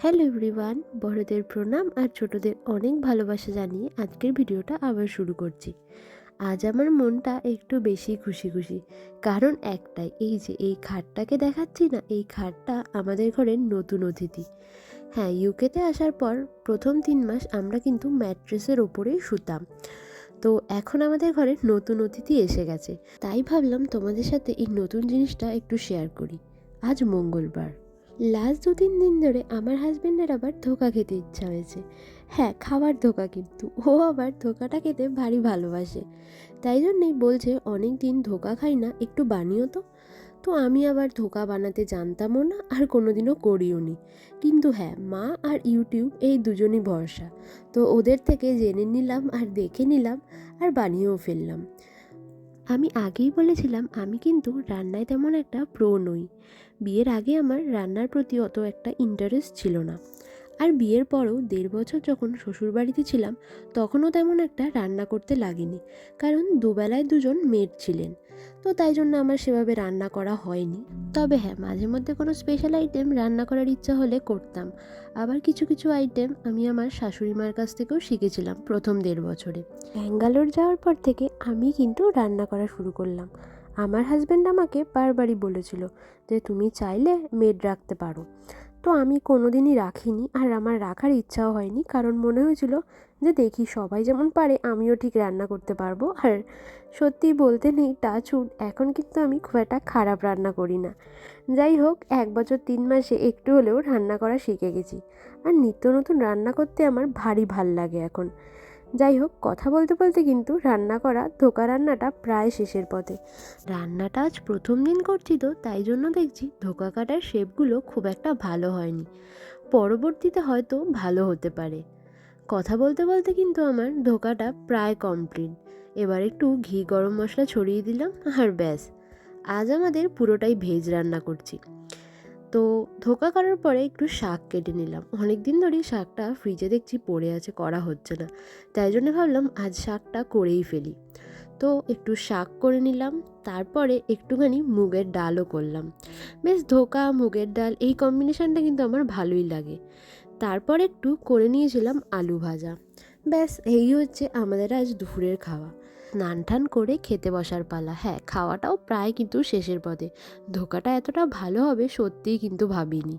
Hello everyone, বড়দের প্রণাম আর ছোটদের অনেক ভালোবাসা জানিয়ে আজকের ভিডিওটা আবার শুরু করছি। আজ আমার মনটা একটু বেশি খুশি খুশি, কারণ একটাই, এই যে এই খাটটাকে দেখাচ্ছি না, এই খাটটা আমাদের ঘরের নতুন অতিথি। হ্যাঁ ইউকেতে আসার পর প্রথম তিন মাস আমরা কিন্তু ম্যাট্রেসের ওপরেই শুতাম। তো এখন আমাদের ঘরে নতুন অতিথি এসে গেছে। তাই ভাবলাম তোমাদের সাথে এই নতুন জিনিসটা একটু শেয়ার করি। আজ মঙ্গলবার। লাস্ট দু তিন দিন ধরে আমার হাজব্যান্ডের আবার ধোকা খেতে ইচ্ছা হয়েছে। হ্যাঁ খাবার ধোকা কিন্তু। ও আবার ধোকাটা খেতে ভারী ভালোবাসে। তাই জন্যেই বলছে, অনেক দিন ধোকা খাই না, একটু বানিও তো। তো আমি আবার ধোকা বানাতে জানতামও না আর কোনোদিনও করিও নি। কিন্তু হ্যাঁ মা আর ইউটিউব এই দুজনই ভরসা। তো ওদের থেকে জেনে নিলাম আর দেখে নিলাম আর বানিয়েও ফেললাম। আমি আগেই বলেছিলাম, আমি কিন্তু রান্নায় তেমন একটা প্রো নই। বিয়ের আগে আমার রান্নার প্রতি অত একটা ইন্টারেস্ট ছিল না। আর বিয়ের পরও দেড় বছর যখন শ্বশুরবাড়িতে ছিলাম, তখনও তেমন একটা রান্না করতে লাগেনি, কারণ দুবেলায় দুজন মেড ছিলেন। তো তাই জন্য আমার সেভাবে রান্না করা হয়নি। তবে হ্যাঁ মাঝে মধ্যে কোনো স্পেশাল আইটেম রান্না করার ইচ্ছা হলে করতাম। আবার কিছু কিছু আইটেম আমি আমার শাশুড়ি মার কাছ থেকেও শিখেছিলাম প্রথম দেড় বছরে। ব্যাঙ্গালোর যাওয়ার পর থেকে আমি কিন্তু রান্না করা শুরু করলাম। আমার হাজব্যান্ড আমাকে বারবারই বলেছিল যে, তুমি চাইলে মেড রাখতে পারো। তো আমি কোনো কোনোদিনই রাখিনি আর আমার রাখার ইচ্ছাও হয়নি। কারণ মনে হয়েছিল যে দেখি সবাই যেমন পারে আমিও ঠিক রান্না করতে পারব। আর সত্যি বলতে নেই টাচুড এখন কিন্তু আমি খুব একটা খারাপ রান্না করি না। যাই হোক, এক বছর তিন মাসে একটু হলেও রান্না করা শিখে গেছি। আর নিত্য নতুন রান্না করতে আমার ভারী ভালো লাগে এখন। যাই হোক কথা বলতে বলতে কিন্তু রান্না করা, ধোকা রান্নাটা প্রায় শেষের পথে। রান্নাটা আজ প্রথম দিন করছি তো, তাই জন্য দেখছি ধোকা কাটার শেপগুলো খুব একটা ভালো হয়নি। পরবর্তীতে হয়তো ভালো হতে পারে। কথা বলতে বলতে কিন্তু আমার ধোকাটা প্রায় কমপ্লিট। এবার একটু ঘি গরম মশলা ছড়িয়ে দিলাম আর ব্যাস। আজ আমাদের পুরোটাই ভেজ রান্না করছি। তো ধোকা করার পরে একটু শাক কেটে নিলাম। অনেক দিন ধরেই শাকটা ফ্রিজে দেখছি পড়ে আছে, করা হচ্ছে না। তাই জন্য ভাবলাম আজ শাকটা করেই ফেলি। তো একটু শাক করে নিলাম, তারপরে একটুখানি মুগের ডালও করলাম। বেশ ধোকা, মুগের ডাল, এই কম্বিনেশানটা কিন্তু আমার ভালোই লাগে। তারপর একটু করে নিয়েছিলাম আলু ভাজা। ব্যাস, এই হচ্ছে আমাদের আজ দুপুরের খাওয়া। স্নান টান করে খেতে বসার পালা। হ্যাঁ খাওয়াটাও প্রায় কিন্তু শেষের পথে ধোকাটা এতটা ভালো হবে সত্যিই কিন্তু ভাবিনি।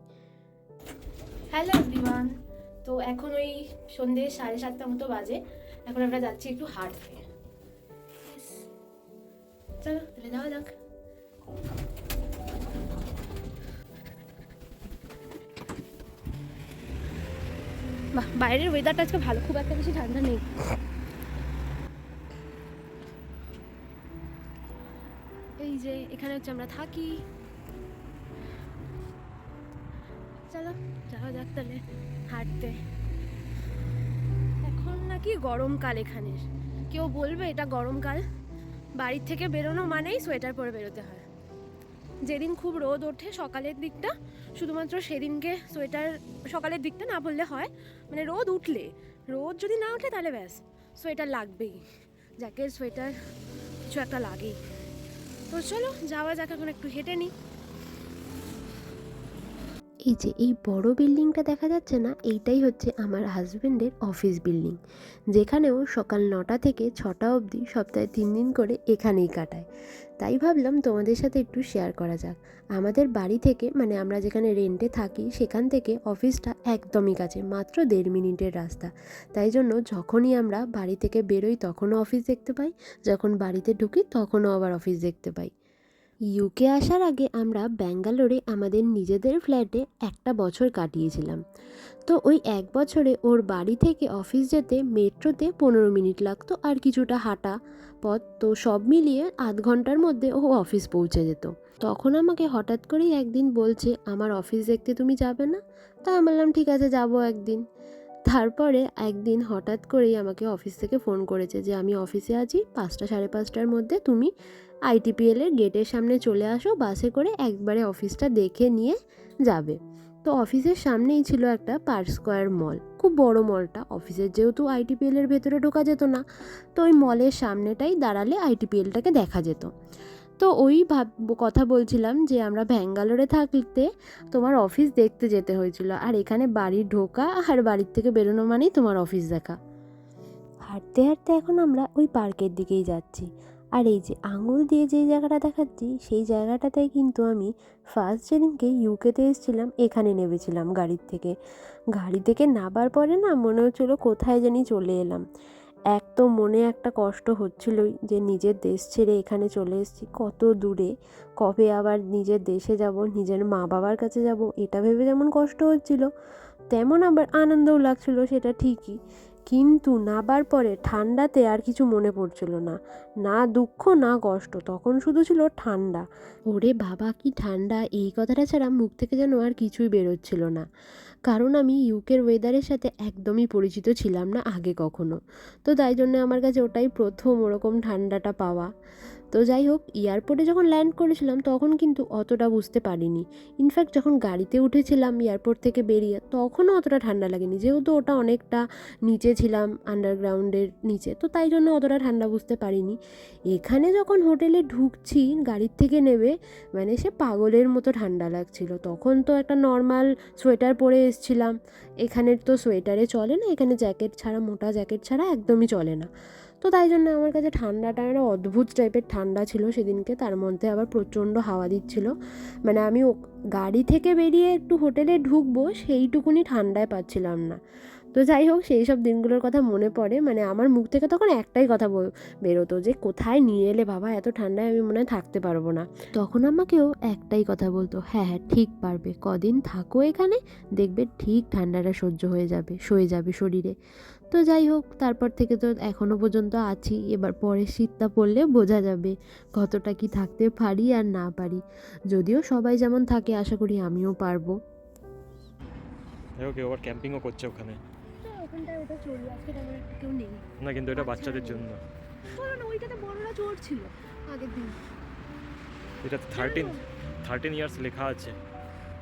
হ্যালো এভরিওয়ান তো এখন ওই সন্ধে সাড়ে সাতটা মতো বাজে। এখন আমরা যাচ্ছি একটু হাঁটতে. চলো তাহলে যাওয়া যাক। বাইরের ওয়েদারটা আজকে ভালো, খুব একটা বেশি ঠান্ডা নেই। এই যে, এখানে হচ্ছে আমরা থাকি। চলো, যাওয়া যাক তাহলে হাঁটতে। এখন নাকি গরমকাল এখানের কেউ বলবে এটা গরমকাল। বাড়ির থেকে বেরোনো মানেই সোয়েটার পরে বেরোতে হয়। যেদিন খুব রোদ ওঠে সকালের দিকটা, শুধুমাত্র সেদিনকে সোয়েটার সকালের দিকটা না বললে হয়। মানে রোদ উঠলে। রোদ যদি না ওঠে তাহলে ব্যাস, সোয়েটার লাগবেই। জ্যাকেট সোয়েটার কিছু একটা লাগেই। তো চলো যাওয়া যাক এখন একটু হেঁটে নিই। এই যে এই বড় বিল্ডিংটা দেখা যাচ্ছে না, এইটাই হচ্ছে আমার হাজব্যান্ডের অফিস বিল্ডিং, যেখানেও সকাল নটা থেকে ছটা অবধি সপ্তাহে তিন দিন করে এখানেই কাটায়। তাই ভাবলাম তোমাদের সাথে একটু শেয়ার করা যাক। আমাদের বাড়ি থেকে মানে আমরা যেখানে রেন্টে থাকি, সেখান থেকে অফিসটা একদমই কাছে, মাত্র দেড় মিনিটের রাস্তা। তাই জন্য যখনই আমরা বাড়ি থেকে বেরোই, তখনও অফিস দেখতে পাই, যখন বাড়িতে ঢুকি, তখনও আবার অফিস দেখতে পাই। ইউকে আসার আগে আমরা ব্যাঙ্গালোরে আমাদের নিজেদের ফ্ল্যাটে একটা বছর কাটিয়েছিলাম। তো ওই এক বছরে ওর বাড়ি থেকে অফিস যেতে মেট্রোতে পনেরো মিনিট লাগতো আর কিছুটা হাঁটা পথ, তো সব মিলিয়ে আধ ঘণ্টার মধ্যে ও অফিস পৌঁছে যেত। তখন আমাকে হঠাৎ করেই একদিন বলছে, আমার অফিস দেখতে তুমি যাবে না? তা আমি বললাম, ঠিক আছে, যাব একদিন। তারপরে একদিন হঠাৎ করেই আমাকে অফিস থেকে ফোন করেছে যে, আমি অফিসে আছি, পাঁচটা সাড়ে পাঁচটার মধ্যে তুমি আইটিপিএল এর গেটের সামনে চলে আসো, বাসে করে একবারে অফিসটা দেখে নিয়ে যাবে। তো অফিসের সামনেই ছিল একটা পার্ক স্কোয়ার মল। খুব বড় মলটা। অফিসের যেহেতু আইটিপিএল এর ভেতরে ঢোকা যেত না, তো ওই মলের সামনেটাই দাঁড়ালে আইটিপিএলটাকে দেখা যেত। তো ওই ভাব, কথা বলছিলাম যে আমরা ব্যাঙ্গালোরে থাকতে তোমার অফিস দেখতে যেতে হয়েছিল। আর এখানে বাড়ি ঢোকা আর বাড়ির থেকে বেরোনো মানেই তোমার অফিস দেখা। হাঁটতে হাঁটতে এখন আমরা ওই পার্কের দিকেই যাচ্ছি। আর এই যে আঙুল দিয়ে যেই জায়গাটা দেখাচ্ছি, সেই জায়গাটাতে কিন্তু আমি ফার্স্ট যেদিনকে ইউকেতে এসেছিলাম, এখানে নেমেছিলাম গাড়ির থেকে। গাড়ি থেকে নাবার পরে না মনে হচ্ছিল কোথায় জানি চলে এলাম। এক তো মনে একটা কষ্ট হচ্ছিলই যে নিজের দেশ ছেড়ে এখানে চলে এসেছি, কত দূরে। কবে আবার নিজের দেশে যাব, নিজের মা বাবার কাছে যাব, এটা ভেবে যেমন কষ্ট হচ্ছিল, তেমন আবার আনন্দও লাগছিল, সেটা ঠিকই। কিন্তু নাবার পরে ঠান্ডাতে আর কিছু মনে পড়ছিল না। না দুঃখ, না কষ্ট, তখন শুধু ছিল ঠান্ডা। ওরে বাবা, কি ঠান্ডা! এই কথাটা ছাড়া মুখ থেকে যেন আর কিছুই বেরোচ্ছিল না। কারণ আমি ইউকের ওয়েদারের সাথে একদমই পরিচিত ছিলাম না আগে কখনো। তো তাই জন্য আমার কাছে ওটাই প্রথম ওরকম ঠান্ডাটা পাওয়া। তো যাই হোক এয়ারপোর্টে যখন ল্যান্ড করেছিলাম, তখন কিন্তু অতটা বুঝতে পারিনি। ইনফ্যাক্ট যখন গাড়িতে উঠেছিলাম এয়ারপোর্ট থেকে বেরিয়ে, তখনও অতটা ঠান্ডা লাগেনি। যেহেতু ওটা অনেকটা নিচে ছিলাম আন্ডারগ্রাউন্ডের নিচে, তো তাই জন্য অতটা ঠান্ডা বুঝতে পারিনি। এখানে যখন হোটেলে ঢুকছি, গাড়ির থেকে নেবে মানে সে পাগলের মতো ঠান্ডা লাগছিল। তখন তো একটা নর্মাল সোয়েটার পরে এসছিলাম। এখানের তো সোয়েটারে চলে না, এখানে জ্যাকেট ছাড়া, মোটা জ্যাকেট ছাড়া একদমই চলে না। তো তাই জন্য আমার কাছে ঠান্ডাটা একটা অদ্ভুত টাইপের ঠান্ডা ছিল সেদিনকে। তার মধ্যে আবার প্রচণ্ড হাওয়া দিচ্ছিল। মানে আমি গাড়ি থেকে বেরিয়ে একটু হোটেলে ঢুকবো সেইটুকুনি ঠান্ডায় পাচ্ছিলাম না। তো যাই হোক, সেই সব দিনগুলোর কথা মনে পড়ে। মানে আমার মুখ থেকে তখন একটাই কথা বেরোতো যে, কোথায় নিয়ে এলে বাবা? এত ঠান্ডায় আমি মনে হয় থাকতে পারব না। তখন আমাকেও একটাই কথা বলতো হ্যাঁ হ্যাঁ ঠিক পারবে। কদিন থাকো এখানে, দেখবে ঠিক ঠান্ডাটা সহ্য হয়ে যাবে, সয়ে যাবে শরীরে। তো যাই হোক তারপর থেকে তো এখনও পর্যন্ত আছি। এবার পরে শীতটা পড়লে বোঝা যাবে কতটা কি থাকতে পারি আর না পারি। যদিও সবাই যেমন থাকে আশা করি আমিও পারব। কেউ আবার ক্যাম্পিংও করছে ওখানে। না কিন্তু এটা বাচ্চাদের জন্য। বলো ওইটাতে বড়রা চড়ছিল আগের দিন। এটা থার্টিন থার্টিন ইয়ার্স লেখা আছে।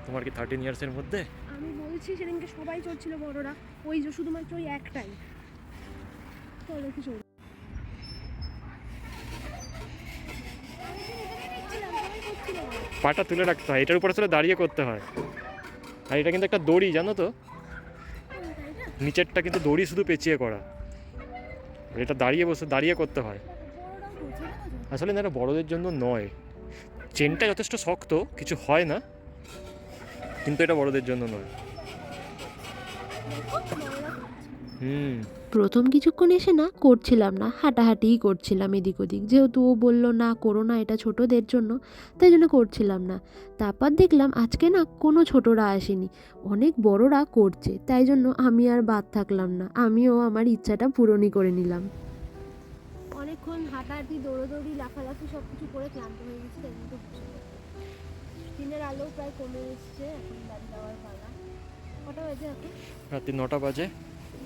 তোমার কি থার্টিন ইয়ার্সের মধ্যে? আমি বলছি সেদিনকে সবাই চড়ছিল বড়রা, ওই যে শুধুমাত্র ওই একটাই। চলো কি চড়ি পাটা তুলে রাখতে হয়, এটার উপর আসলে দাঁড়িয়ে করতে হয়। আর এটা কিন্তু একটা দড়ি, জানো তো? নিচেরটা কিন্তু দড়ি শুধু পেঁচিয়ে করা। এটা দাঁড়িয়ে বসে, দাঁড়িয়ে করতে হয়। আসলে না, এটা বড়দের জন্য নয়। চেনটা যথেষ্ট শক্ত, কিছু হয় না। কিন্তু এটা বড়দের জন্য নয়। হুম। প্রথম কিছুক্ষণ এসে না করছিলাম না হাঁটাহাঁটিই করছিলাম এদিক ওদিক। যেহেতু ও বলল না করো না এটা ছোটোদের জন্য। তাই জন্য করছিলাম না। তারপর দেখলাম আজকে না কোনো ছোটরা আসেনি। অনেক বড়রা করছে তাই জন্য আমি আর বাদ থাকলাম না। আমিও আমার ইচ্ছাটা পূরণই করে নিলাম। অনেকক্ষণ হাঁটাহাঁটি দৌড়োদৌড়ি লাফালাফি সব কিছু করে ক্লান্ত হয়ে গেছি তাই জন্য দিনের আলো প্রায় কমে এসছে এখন বাড়ি যাওয়ার পালা। কটা বাজে এখন? রাত্রি নটা বাজে।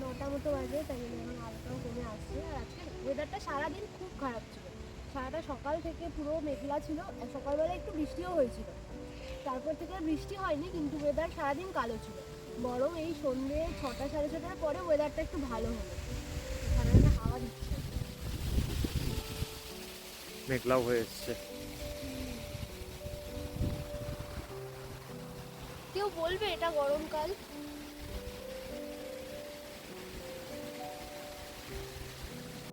নটা মতো বাজে তাই জন্য এখন আলোটাও কমে আসছে। আর আজকে ওয়েদারটা সারাদিন খুব খারাপ ছিল। সারাটা সকাল থেকে পুরো মেঘলা ছিল আর সকালবেলা একটু বৃষ্টিও হয়েছিল। তারপর থেকে আর বৃষ্টি হয়নি কিন্তু ওয়েদার সারাদিন কালো ছিল। বরং এই সন্ধ্যে ছটা সাড়ে ছটার পরে ওয়েদারটা একটু ভালো হলো। একটা হাওয়া দিচ্ছে। মেঘলাও হয়ে এসছে। কেউ বলবে এটা গরমকাল?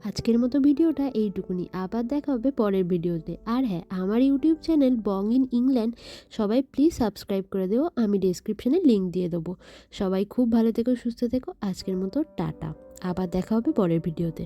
আজকের মতো ভিডিওটা এইটুকুনি। আবার দেখা হবে পরের ভিডিওতে। আর হ্যাঁ আমার YouTube channel Bong in England, সবাই প্লিজ সাবস্ক্রাইব করে দেবো আমি ডেসক্রিপশনে লিঙ্ক দিয়ে দেবো। সবাই খুব ভালো থেকো, সুস্থ থেকো। আজকের মতো টাটা। আবার দেখা হবে পরের ভিডিওতে।